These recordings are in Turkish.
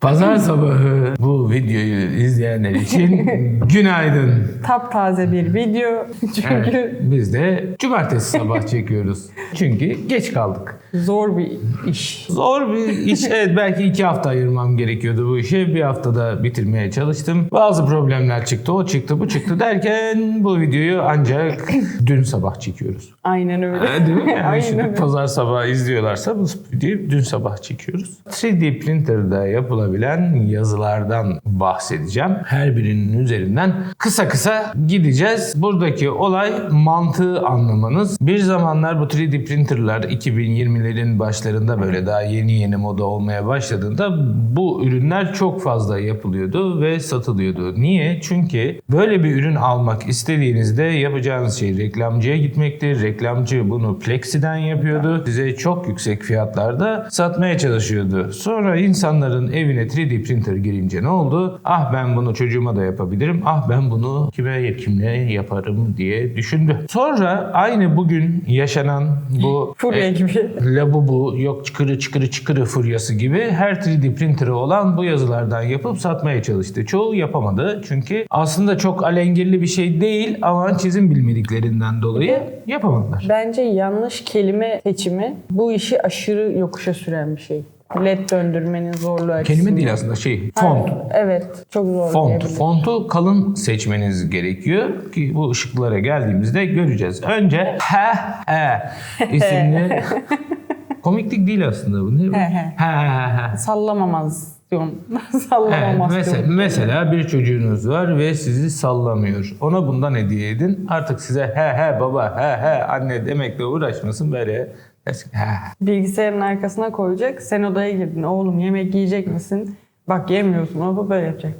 Pazar sabahı bu videoyu izleyenler için günaydın. Taptaze bir video. Çünkü Evet, biz de cumartesi sabah çekiyoruz. Çünkü geç kaldık. Zor bir iş. Zor bir iş. Evet belki iki hafta ayırmam gerekiyordu bu işe. Bir haftada bitirmeye çalıştım. Bazı problemler çıktı. O çıktı, bu çıktı derken bu videoyu ancak dün sabah çekiyoruz. Aynen öyle. Ee, Değil mi? Yani Aynen şimdi öyle. pazar sabahı izliyorlarsa bu videoyu dün sabah çekiyoruz. 3D printer'da yapılabilen yazılardan bahsedeceğim. Her birinin üzerinden kısa kısa gideceğiz. Buradaki olay mantığı anlamanız. Bir zamanlar bu 3D printer'lar 2020'lerin başlarında böyle daha yeni yeni moda olmaya başladığında bu ürünler çok fazla yapılıyordu ve satılıyordu. Niye? Çünkü böyle bir ürün almak istediğinizde yapacağınız şey reklamcıya gitmekti. Reklamcı bunu Plexi'den yapıyordu. Size çok yüksek fiyatlarda satmaya çalışıyordu. Sonra insanların evine 3D printer girince ne oldu? Ah ben bunu çocuğuma da yapabilirim. Ah ben bunu kime kimle yaparım diye düşündü. Sonra aynı bugün yaşanan bu Furya e, gibi. Labubu yok çıkırı çıkırı çıkırı furyası gibi her 3D printer'ı olan bu yazılardan yapıp satmaya çalıştı. Çoğu yapamadı çünkü aslında çok alengirli bir şey değil ama çizim bilmediklerinden dolayı yapamadılar. Bence yanlış kelime seçimi bu işi aşırı yokuşa süren bir şey. LED döndürmenin zorluğu açısından. Kelime değil aslında şey font. Evet. Çok zor Font. Fontu kalın seçmeniz gerekiyor ki bu ışıklara geldiğimizde göreceğiz. Önce he he isimli komiklik değil aslında bu. Ne bu? He He he. he he. Evet, Sallamamazsın. mesela, mesela bir çocuğunuz var ve sizi sallamıyor. Ona bundan hediye edin. Artık size he he baba he he anne demekle uğraşmasın böyle. He. Bilgisayarın arkasına koyacak. Sen odaya girdin. Oğlum yemek yiyecek misin? Bak yemiyorsun. O da böyle yapacak.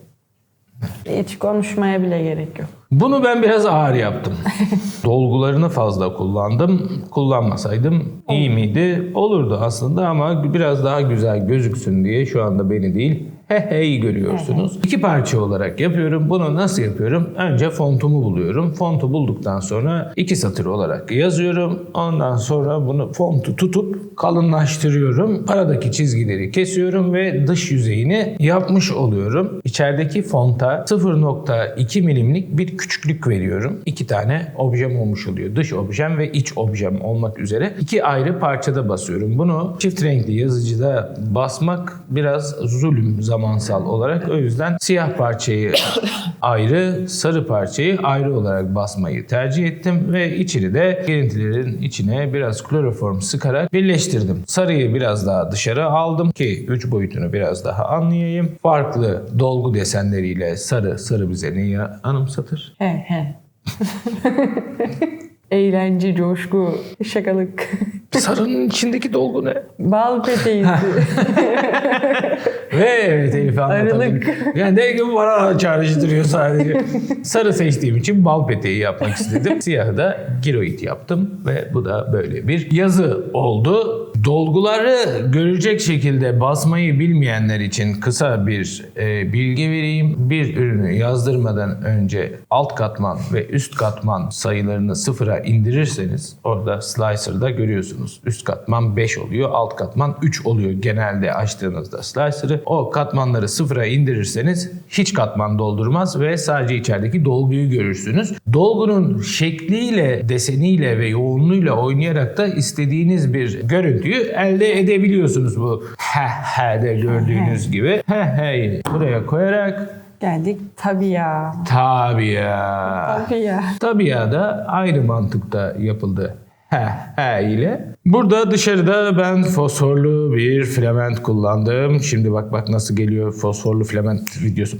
Hiç konuşmaya bile gerek yok. Bunu ben biraz ağır yaptım. Dolgularını fazla kullandım. Kullanmasaydım iyi miydi? Olurdu aslında ama biraz daha güzel gözüksün diye şu anda beni değil he he'yi görüyorsunuz. İki parça olarak yapıyorum. Bunu nasıl yapıyorum? Önce fontumu buluyorum. Fontu bulduktan sonra iki satır olarak yazıyorum. Ondan sonra bunu fontu tutup kalınlaştırıyorum. Aradaki çizgileri kesiyorum ve dış yüzeyini yapmış oluyorum. İçerideki fonta 0.2 milimlik bir küçüklük veriyorum. İki tane objem olmuş oluyor. Dış objem ve iç objem olmak üzere. iki ayrı parçada basıyorum. Bunu çift renkli yazıcıda basmak biraz zulüm zamansal olarak. O yüzden siyah parçayı ayrı, sarı parçayı ayrı olarak basmayı tercih ettim ve içini de girintilerin içine biraz kloroform sıkarak birleştirdim. Sarıyı biraz daha dışarı aldım ki üç boyutunu biraz daha anlayayım. Farklı dolgu desenleriyle sarı, sarı bize neyi anımsatır? He he. Eğlence, coşku, şakalık. Sarının içindeki dolgu ne? Bal peteğisi. Ve evet Elif anlatabildim. Yani ne gibi bana çağrıştırıyor sadece. Sarı seçtiğim için bal peteği yapmak istedim. Siyahı da giroid yaptım ve bu da böyle bir yazı oldu. Dolguları görecek şekilde basmayı bilmeyenler için kısa bir e, bilgi vereyim. Bir ürünü yazdırmadan önce alt katman ve üst katman sayılarını sıfıra indirirseniz orada slicer'da görüyorsunuz. Üst katman 5 oluyor, alt katman 3 oluyor genelde açtığınızda slicer'ı. O katmanları sıfıra indirirseniz hiç katman doldurmaz ve sadece içerideki dolguyu görürsünüz. Dolgunun şekliyle, deseniyle ve yoğunluğuyla oynayarak da istediğiniz bir görüntüyü elde edebiliyorsunuz bu he he'de gördüğünüz gibi. He he'yi buraya koyarak Geldik tabii ya. tabii ya. Tabii ya. Tabii ya da aynı mantıkta yapıldı. He, he ile. Burada dışarıda ben fosforlu bir filament kullandım. Şimdi bak bak nasıl geliyor fosforlu filament videosu.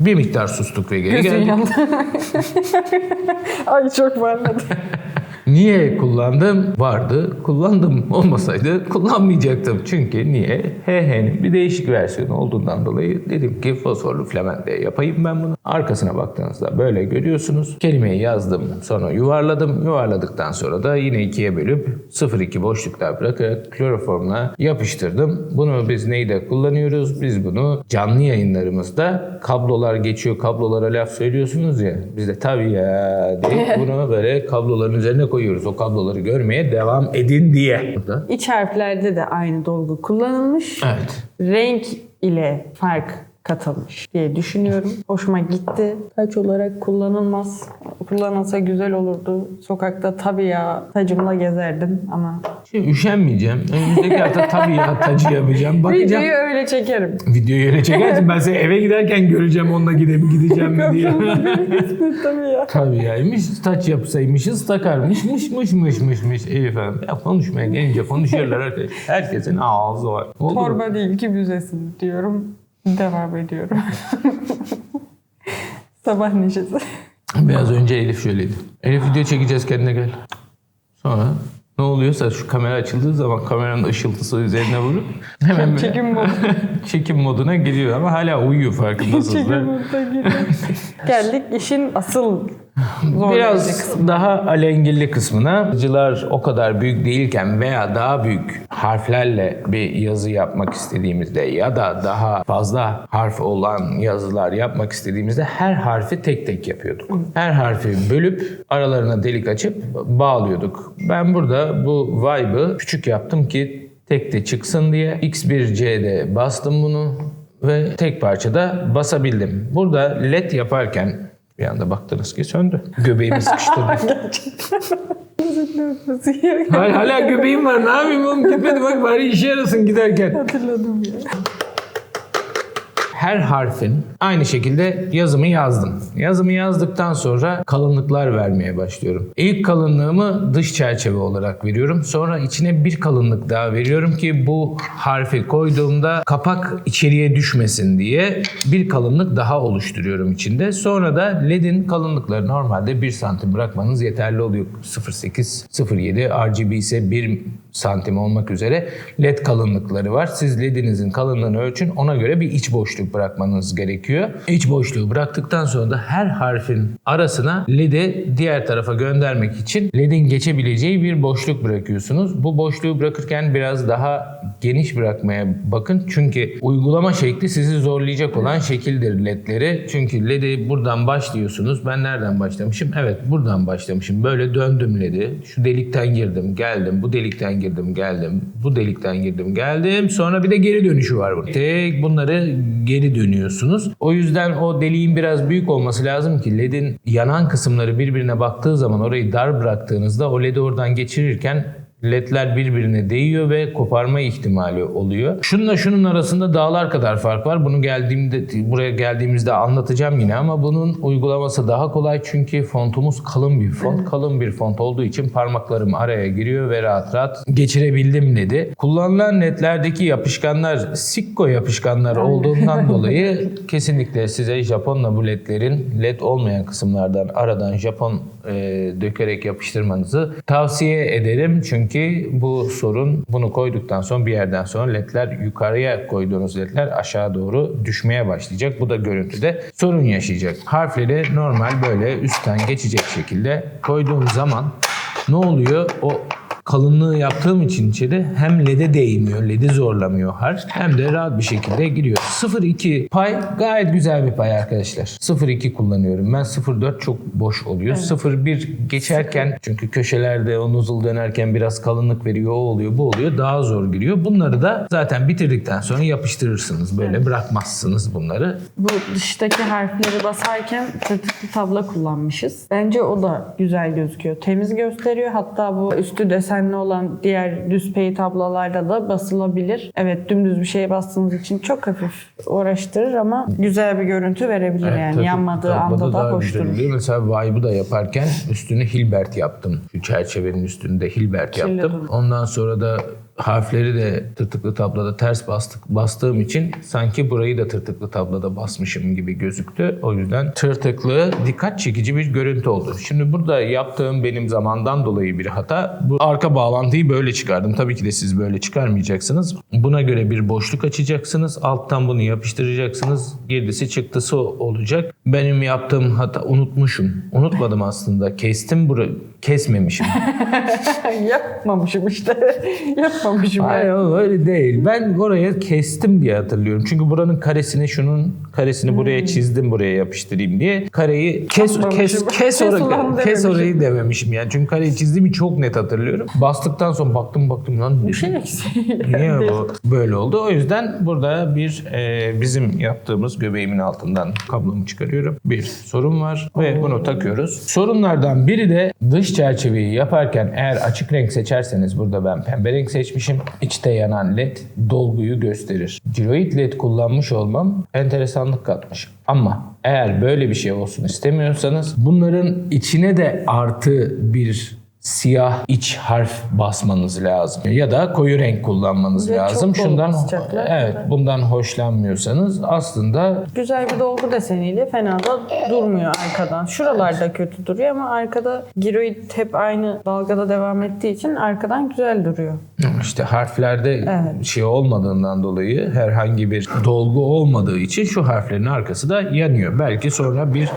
Bir miktar sustuk ve geri Gözün geldik. Ay çok parladı. Niye kullandım? Vardı. Kullandım. Olmasaydı kullanmayacaktım. Çünkü niye? HH'nin bir değişik versiyonu olduğundan dolayı dedim ki fosforlu filamentle yapayım ben bunu. Arkasına baktığınızda böyle görüyorsunuz. Kelimeyi yazdım sonra yuvarladım. Yuvarladıktan sonra da yine ikiye bölüp 0-2 boşluklar bırakarak kloroformla yapıştırdım. Bunu biz neyde kullanıyoruz? Biz bunu canlı yayınlarımızda kablolar geçiyor kablolara laf söylüyorsunuz ya. Biz de tabii ya diye bunu böyle kabloların üzerine koyuyoruz. O kabloları görmeye devam edin diye. Burada. İç harflerde de aynı dolgu kullanılmış. Evet. Renk ile fark katılmış diye düşünüyorum. Hoşuma gitti. Taç olarak kullanılmaz. Kullanılsa güzel olurdu. Sokakta tabii ya tacımla gezerdim ama Şimdi üşenmeyeceğim. Önümüzdeki hafta tabii ya tacı yapacağım. Bakacağım. videoyu öyle çekerim. Videoyu öyle çekersin. Ben seni eve giderken göreceğim onunla gidip gideceğim mi diye. tabii ya. tabii yaymış. Taç yapsaymışız takarmış. Mış mış mış mış mış. Elif Hanım. Ya konuşmaya gelince konuşuyorlar arkadaş. Herkesin ağzı var. Oldu mu? Torba değil ki büzesin diyorum. Devam ediyorum. Sabah neşesi. Biraz önce Elif şöyleydi. Elif video çekeceğiz kendine gel. Sonra ne oluyorsa şu kamera açıldığı zaman kameranın ışıltısı üzerine vurup hemen böyle Çekim modu. çekim moduna giriyor ama hala uyuyor farkındasınız. Çekim moduna giriyor. Geldik işin asıl Biraz daha alengirli kısmına yazıcılar o kadar büyük değilken veya daha büyük harflerle bir yazı yapmak istediğimizde ya da daha fazla harf olan yazılar yapmak istediğimizde her harfi tek tek yapıyorduk. Her harfi bölüp aralarına delik açıp bağlıyorduk. Ben burada bu vibe'ı küçük yaptım ki tek de çıksın diye X1C'de bastım bunu ve tek parçada basabildim. Burada led yaparken bir anda baktınız ki söndü. Göbeğimi sıkıştırdım. hala, hala göbeğim var. Ne yapayım oğlum? Gitmedi bak bari işe yarasın giderken. Hatırladım ya. Her harfin aynı şekilde yazımı yazdım. Yazımı yazdıktan sonra kalınlıklar vermeye başlıyorum. İlk kalınlığımı dış çerçeve olarak veriyorum. Sonra içine bir kalınlık daha veriyorum ki bu harfi koyduğumda kapak içeriye düşmesin diye bir kalınlık daha oluşturuyorum içinde. Sonra da ledin kalınlıkları normalde 1 santim bırakmanız yeterli oluyor. 0.8, 0.7, RGB ise 1 santim olmak üzere led kalınlıkları var. Siz ledinizin kalınlığını ölçün ona göre bir iç boşluk bırakmanız gerekiyor. İç boşluğu bıraktıktan sonra da her harfin arasına ledi diğer tarafa göndermek için ledin geçebileceği bir boşluk bırakıyorsunuz. Bu boşluğu bırakırken biraz daha geniş bırakmaya bakın. Çünkü uygulama şekli sizi zorlayacak olan şekildir ledleri. Çünkü ledi buradan başlıyorsunuz. Ben nereden başlamışım? Evet buradan başlamışım. Böyle döndüm ledi. Şu delikten girdim, geldim. Bu delikten girdim, geldim. Bu delikten girdim, geldim. Sonra bir de geri dönüşü var burada. Tek bunları geri dönüyorsunuz. O yüzden o deliğin biraz büyük olması lazım ki ledin yanan kısımları birbirine baktığı zaman orayı dar bıraktığınızda o ledi oradan geçirirken ledler birbirine değiyor ve koparma ihtimali oluyor. Şununla şunun arasında dağlar kadar fark var. Bunu geldiğimde buraya geldiğimizde anlatacağım yine ama bunun uygulaması daha kolay çünkü fontumuz kalın bir font. Kalın bir font olduğu için parmaklarım araya giriyor ve rahat rahat geçirebildim ledi. Kullanılan ledlerdeki yapışkanlar Sikko yapışkanlar olduğundan dolayı kesinlikle size Japonla bu ledlerin led olmayan kısımlardan aradan Japon e, dökerek yapıştırmanızı tavsiye ederim. Çünkü bu sorun bunu koyduktan sonra bir yerden sonra ledler yukarıya koyduğunuz ledler aşağı doğru düşmeye başlayacak. Bu da görüntüde sorun yaşayacak. Harfleri normal böyle üstten geçecek şekilde koyduğum zaman ne oluyor? O kalınlığı yaptığım için içeri hem LED'e değmiyor, LED'i zorlamıyor harf hem de rahat bir şekilde giriyor. 0.2 pay gayet güzel bir pay arkadaşlar. 0.2 kullanıyorum. Ben 0.4 çok boş oluyor. 0.1 geçerken çünkü köşelerde o nozzle dönerken biraz kalınlık veriyor, o oluyor, bu oluyor. Daha zor giriyor. Bunları da zaten bitirdikten sonra yapıştırırsınız. Böyle bırakmazsınız bunları. Bu dıştaki harfleri basarken tırtıklı tabla kullanmışız. Bence o da güzel gözüküyor. Temiz gösteriyor. Hatta bu üstü desenli olan diğer düz pey tablalarda da basılabilir. Evet dümdüz bir şeye bastığınız için çok hafif uğraştırır ama güzel bir görüntü verebilir yani. tabii, Yanmadığı anda da hoş durur. Mesela vibe'ı da yaparken üstünü Hilbert yaptım. Şu çerçevenin üstünde Hilbert yaptım. durur. Ondan sonra da harfleri de tırtıklı tabloda ters bastık bastığım için sanki burayı da tırtıklı tabloda basmışım gibi gözüktü. O yüzden tırtıklı dikkat çekici bir görüntü oldu. Şimdi burada yaptığım benim zamandan dolayı bir hata. Bu arka bağlantıyı böyle çıkardım. Tabii ki de siz böyle çıkarmayacaksınız. Buna göre bir boşluk açacaksınız. Alttan bunu yapıştıracaksınız. Girdisi çıktısı olacak. Benim yaptığım hata unutmuşum. Unutmadım aslında. Kestim burayı. Kesmemişim. Yapmamışım işte. Yapmamışım. Hayır yani. oğlum, öyle değil. Ben oraya kestim diye hatırlıyorum. Çünkü buranın karesini şunun karesini buraya çizdim buraya yapıştırayım diye. Kareyi kes kes kes, Kes orayı kes orayı dememişim yani. Çünkü kareyi çizdiğimi çok net hatırlıyorum. Bastıktan sonra baktım baktım lan Bir şey. Niye bu böyle oldu? O yüzden burada bir e, bizim yaptığımız göbeğimin altından kablomu çıkarıyorum. Bir sorun var ve bunu takıyoruz. Sorunlardan biri de dış çerçeveyi yaparken eğer açık renk seçerseniz burada ben pembe renk seçmişim. İçte yanan led dolguyu gösterir. Tiroid led kullanmış olmam enteresanlık katmış. Ama eğer böyle bir şey olsun istemiyorsanız bunların içine de artı bir siyah iç harf basmanız lazım. Ya da koyu renk kullanmanız Ve çok lazım. bol Şundan evet bundan hoşlanmıyorsanız aslında Güzel bir dolgu deseniyle fena da durmuyor arkadan. Şuralarda kötü duruyor ama arkada giroid hep aynı dalgada devam ettiği için arkadan güzel duruyor. işte harflerde Evet. şey olmadığından dolayı herhangi bir dolgu olmadığı için şu harflerin arkası da yanıyor. Belki sonra bir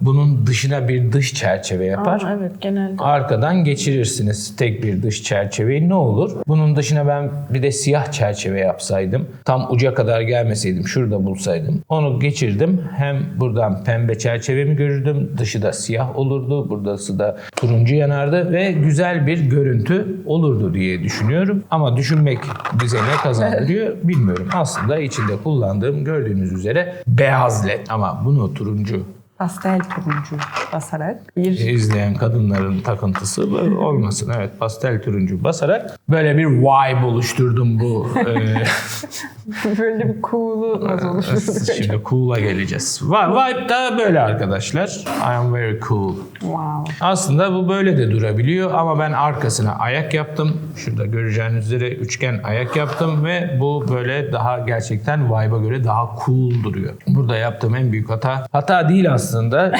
bunun dışına bir dış çerçeve yapar. Aa, evet genelde. Arkadan geçirirsiniz tek bir dış çerçeveyi ne olur? Bunun dışına ben bir de siyah çerçeve yapsaydım. Tam uca kadar gelmeseydim şurada bulsaydım. Onu geçirdim. Hem buradan pembe çerçevemi görürdüm. Dışı da siyah olurdu. Buradası da turuncu yanardı ve güzel bir görüntü olurdu diye düşünüyorum. Ama düşünmek bize ne kazandırıyor bilmiyorum. Aslında içinde kullandığım gördüğünüz üzere beyaz led ama bunu turuncu Pastel turuncu basarak bir izleyen kadınların takıntısı olmasın. Evet pastel turuncu basarak böyle bir vibe oluşturdum bu. böyle bir cool'u nasıl e, oluşturduk? şimdi cool'a geleceğiz. Vi- Vibe da böyle arkadaşlar. I am very cool. Wow. Aslında bu böyle de durabiliyor ama ben arkasına ayak yaptım. Şurada göreceğiniz üzere üçgen ayak yaptım ve bu böyle daha gerçekten vibe'a göre daha cool duruyor. Burada yaptığım en büyük hata, hata değil aslında.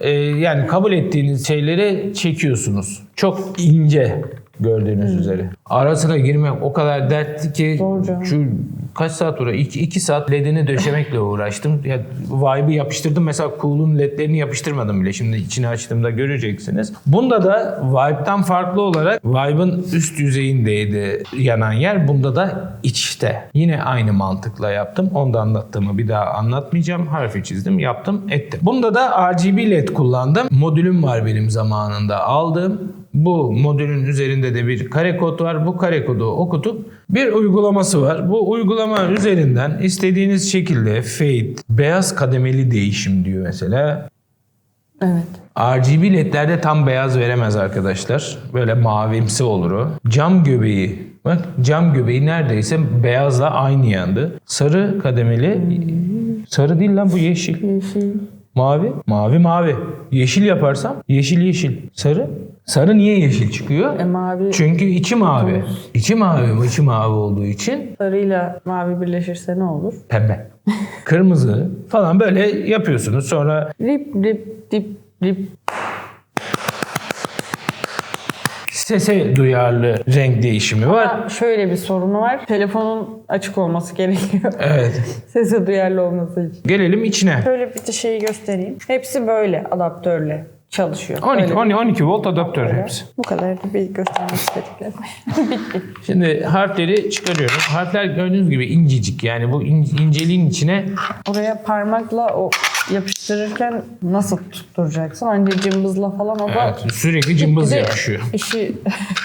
Ee, yani kabul ettiğiniz şeyleri çekiyorsunuz. Çok ince gördüğünüz üzere. Arasına girmek o kadar dertli ki Doğru şu kaç saat uğra? 2 2 saat ledini döşemekle uğraştım. Ya vibe'ı yapıştırdım. Mesela cool'un ledlerini yapıştırmadım bile. Şimdi içini açtığımda göreceksiniz. Bunda da vibe'dan farklı olarak vibe'ın üst yüzeyindeydi yanan yer. Bunda da içte. Yine aynı mantıkla yaptım. Onda anlattığımı bir daha anlatmayacağım. Harfi çizdim, yaptım, ettim. Bunda da RGB led kullandım. Modülüm var benim zamanında aldığım. Bu modülün üzerinde de bir kare kod var. Bu kare kodu okutup bir uygulaması var. Bu uygulama üzerinden istediğiniz şekilde fade, beyaz kademeli değişim diyor mesela. Evet. RGB ledlerde tam beyaz veremez arkadaşlar. Böyle mavimsi olur o. Cam göbeği. Bak cam göbeği neredeyse beyazla aynı yandı. Sarı kademeli. Sarı değil lan bu yeşil. Yeşil. Mavi. Mavi mavi. Yeşil yaparsam yeşil yeşil. Sarı. Sarı niye yeşil çıkıyor? E, mavi Çünkü içi mavi. İçi mavi, içi mavi olduğu için sarıyla mavi birleşirse ne olur? pembe. Kırmızı falan böyle yapıyorsunuz. Sonra Rip rip dip rip. Sese duyarlı renk değişimi var. Ha, şöyle bir sorunu var. Telefonun açık olması gerekiyor. Evet. Sese duyarlı olması için. Gelelim içine. Şöyle bir de şeyi göstereyim. Hepsi böyle adaptörle çalışıyor. 12, Öyle. 12, 12 volt adaptör hepsi. Bu kadar da bir göstermek istediklerim. Bitti. Şimdi harfleri çıkarıyorum. Harfler gördüğünüz gibi incecik. Yani bu in- inceliğin içine Oraya parmakla o yapıştırırken nasıl tutturacaksın? Anca cımbızla falan o da evet, sürekli cımbız yapışıyor. işi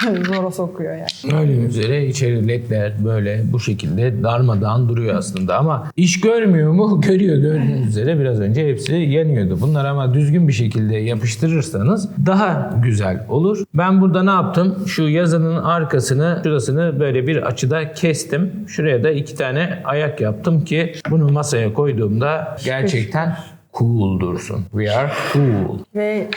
zora sokuyor yani. Gördüğünüz üzere içeri ledler böyle bu şekilde darmadağın duruyor aslında ama iş görmüyor mu? Görüyor gördüğünüz üzere biraz önce hepsi yanıyordu. Bunlar ama düzgün bir şekilde yapıştırırsanız daha güzel olur. Ben burada ne yaptım? Şu yazının arkasını şurasını böyle bir açıda kestim. Şuraya da iki tane ayak yaptım ki bunu masaya koyduğumda gerçekten cool dursun. We are cool. Ve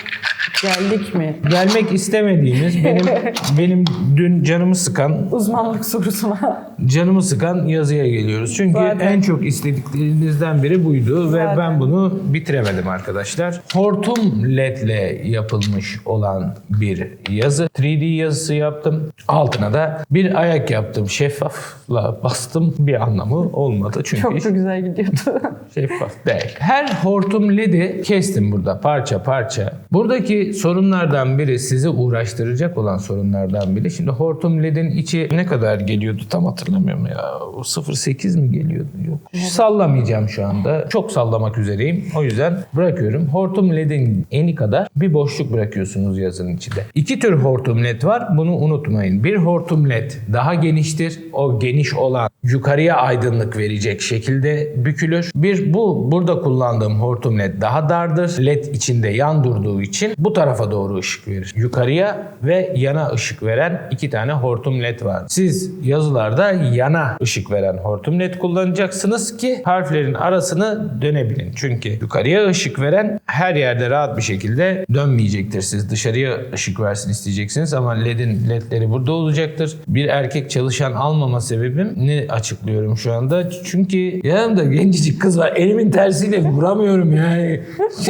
Geldik mi? Gelmek istemediğiniz benim benim dün canımı sıkan Uzmanlık sorusuna. canımı sıkan yazıya geliyoruz. Çünkü Zaten. en çok istediklerinizden biri buydu ve Zaten. ben bunu bitiremedim arkadaşlar. Hortum ledle yapılmış olan bir yazı. 3D yazısı yaptım. Altına da bir ayak yaptım. Şeffafla bastım. Bir anlamı olmadı. Çünkü Çok da güzel gidiyordu. Şeffaf değil. Her hortum ledi kestim burada parça parça. Buradaki sorunlardan biri sizi uğraştıracak olan sorunlardan biri. Şimdi hortum ledin içi ne kadar geliyordu tam hatırlamıyorum ya. O 0.8 mi geliyordu? Yok. Sallamayacağım şu anda. Çok sallamak üzereyim. O yüzden bırakıyorum. Hortum ledin eni kadar bir boşluk bırakıyorsunuz yazının içinde. İki tür hortum led var. Bunu unutmayın. Bir hortum led daha geniştir. O geniş olan yukarıya aydınlık verecek şekilde bükülür. Bir bu burada kullandığım hortum led daha dardır. Led içinde yan durduğu için bu tarafa doğru ışık verir. Yukarıya ve yana ışık veren iki tane hortum led var. Siz yazılarda yana ışık veren hortum led kullanacaksınız ki harflerin arasını dönebilin. Çünkü yukarıya ışık veren her yerde rahat bir şekilde dönmeyecektir. Siz dışarıya ışık versin isteyeceksiniz ama ledin ledleri burada olacaktır. Bir erkek çalışan almama sebebim ne açıklıyorum şu anda? Çünkü yanımda gencecik kız var. Elimin tersiyle vuramıyorum yani.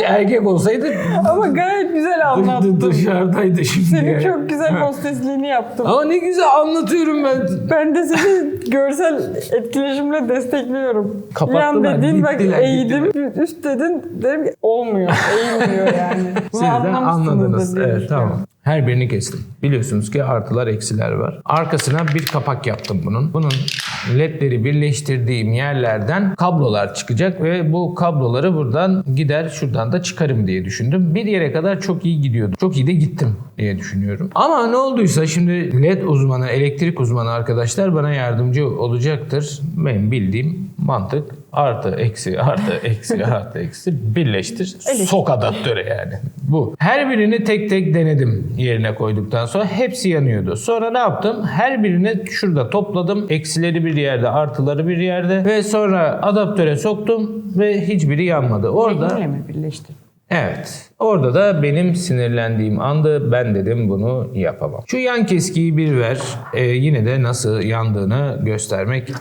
Erkek olsaydı Ama gayet güzel anlattın. dışarıdaydı şimdi. Senin çok güzel hostesliğini yaptım. Ama ne güzel anlatıyorum ben. Ben de seni görsel etkileşimle destekliyorum. Kapattılar, Yan dedin bak gittiler, eğdim, üst dedin dedim ki olmuyor, eğilmiyor yani. Siz de anladınız. Evet tamam. Her birini kestim. Biliyorsunuz ki artılar eksiler var. Arkasına bir kapak yaptım bunun. Bunun ledleri birleştirdiğim yerlerden kablolar çıkacak ve bu kabloları buradan gider şuradan da çıkarım diye düşündüm. Bir yere kadar çok iyi gidiyordu. Çok iyi de gittim diye düşünüyorum. Ama ne olduysa şimdi led uzmanı, elektrik uzmanı arkadaşlar bana yardımcı olacaktır. Benim bildiğim mantık artı eksi artı eksi artı eksi birleştir. Sok adaptöre yani. Bu. Her birini tek tek denedim yerine koyduktan sonra. Hepsi yanıyordu. Sonra ne yaptım? Her birini şurada topladım. Eksileri bir yerde, artıları bir yerde. Ve sonra adaptöre soktum ve hiçbiri yanmadı. Orada Öyle mi birleşti? Evet. Orada da benim sinirlendiğim andı. Ben dedim bunu yapamam. Şu yan keskiyi bir ver. Ee, yine de nasıl yandığını göstermek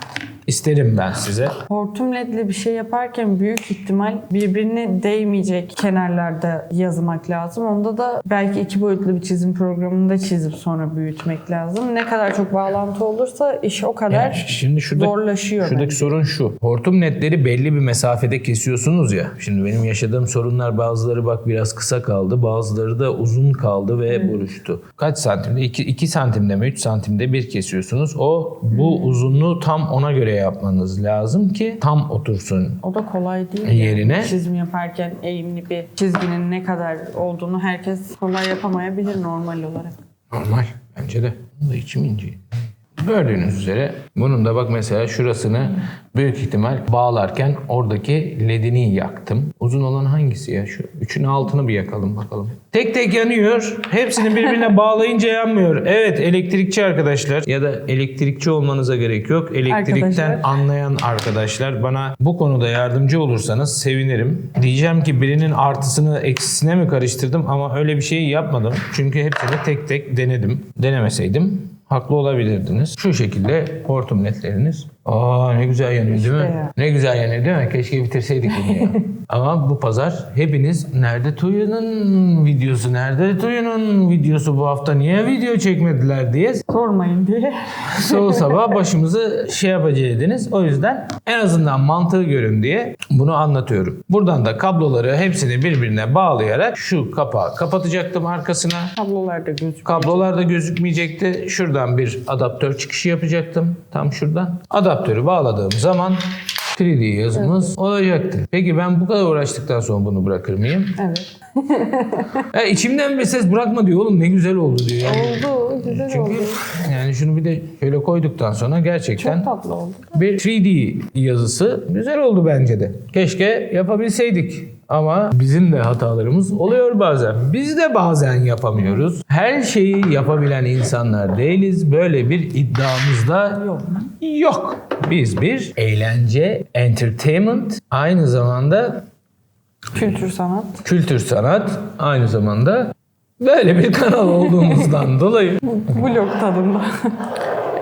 isterim ben size. Hortum ledli bir şey yaparken büyük ihtimal birbirine değmeyecek kenarlarda yazmak lazım. Onda da belki iki boyutlu bir çizim programında çizip sonra büyütmek lazım. Ne kadar çok bağlantı olursa iş o kadar Yani şimdi şurada, zorlaşıyor. Şuradaki bence. sorun şu. Hortum netleri belli bir mesafede kesiyorsunuz ya. Şimdi benim yaşadığım sorunlar bazıları bak biraz kısa kaldı. Bazıları da uzun kaldı ve buruştu. Kaç santimde? 2, 2 santimde mi 3 santimde bir kesiyorsunuz. O bu uzunluğu tam ona göre yapmanız lazım ki tam otursun. O da kolay değil. Yerine- Yani. Çizim yaparken eğimli bir çizginin ne kadar olduğunu herkes kolay yapamayabilir normal olarak. Normal. Bence de. Bunun da içim ince. Gördüğünüz üzere bunun da bak mesela şurasını büyük ihtimal bağlarken oradaki ledini yaktım. Uzun olan hangisi ya? Şu üçün altını bir yakalım bakalım. Tek tek yanıyor. Hepsini birbirine bağlayınca yanmıyor. Evet elektrikçi arkadaşlar ya da elektrikçi olmanıza gerek yok. Elektrikten Arkadaşlar. anlayan arkadaşlar bana bu konuda yardımcı olursanız sevinirim. Diyeceğim ki birinin artısını eksisine mi karıştırdım ama öyle bir şey yapmadım. Çünkü hepsini tek tek denedim. Denemeseydim haklı olabilirdiniz. Şu şekilde hortum ledleriniz. Aa ne güzel yanıyor değil mi? ya. Ne güzel yanıyor değil mi? Keşke bitirseydik bunu ya. Ama bu pazar hepiniz nerede Tuyun'un videosu, nerede Tuyun'un videosu bu hafta niye video çekmediler diye Sormayın diye. Sol sabah başımızı şey yapacaktınız. O yüzden en azından mantığı görün diye bunu anlatıyorum. Buradan da kabloları hepsini birbirine bağlayarak şu kapağı kapatacaktım arkasına. Kablolar da gözüküyor. Kablolar da gözükmeyecekti. Şuradan bir adaptör çıkışı yapacaktım. Tam şuradan. Adaptörü bağladığım zaman 3D yazımız olacaktı. Peki ben bu kadar uğraştıktan sonra bunu bırakır mıyım? Evet. Ya içimden bir ses bırakma diyor oğlum ne güzel oldu diyor. Yani. Oldu. Güzel Çünkü oldu. yani şunu bir de şöyle koyduktan sonra gerçekten Çok tatlı oldu. bir 3D yazısı güzel oldu bence de. Keşke yapabilseydik. Ama bizim de hatalarımız oluyor bazen. Biz de bazen yapamıyoruz. Her şeyi yapabilen insanlar değiliz. Böyle bir iddiamız da Yok. yok. Biz bir eğlence, entertainment, aynı zamanda Kültür sanat. kültür sanat, aynı zamanda Böyle bir kanal olduğumuzdan dolayı Vlog tadında.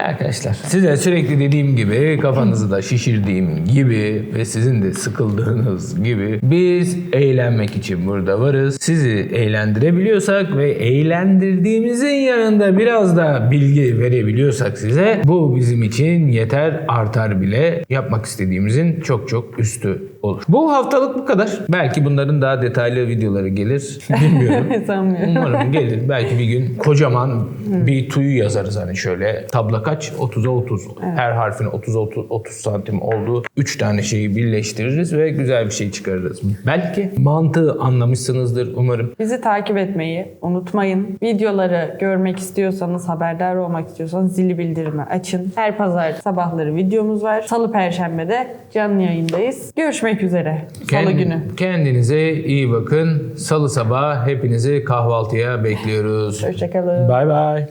Arkadaşlar size sürekli dediğim gibi kafanızı da şişirdiğim gibi ve sizin de sıkıldığınız gibi biz eğlenmek için burada varız. Sizi eğlendirebiliyorsak ve eğlendirdiğimizin yanında biraz da bilgi verebiliyorsak size bu bizim için yeter artar bile yapmak istediğimizin çok çok üstü olur. Bu haftalık bu kadar. Belki bunların daha detaylı videoları gelir. Bilmiyorum. Sanmıyorum. Umarım gelir. Belki bir gün kocaman bir tuyu yazarız hani şöyle. Tabla kaç? 30'a 30. Her harfin 30'a 30, 30 santim olduğu 3 tane şeyi birleştiririz ve güzel bir şey çıkarırız. Belki mantığı anlamışsınızdır umarım. Bizi takip etmeyi unutmayın. Videoları görmek istiyorsanız, haberdar olmak istiyorsanız zili bildirimi açın. Her pazar sabahları videomuz var. Salı perşembe de canlı yayındayız. Görüşmek üzere. Salı Kend- günü. Kendinize iyi bakın. Salı sabah hepinizi kahvaltıya bekliyoruz. Hoşçakalın. Bay bay.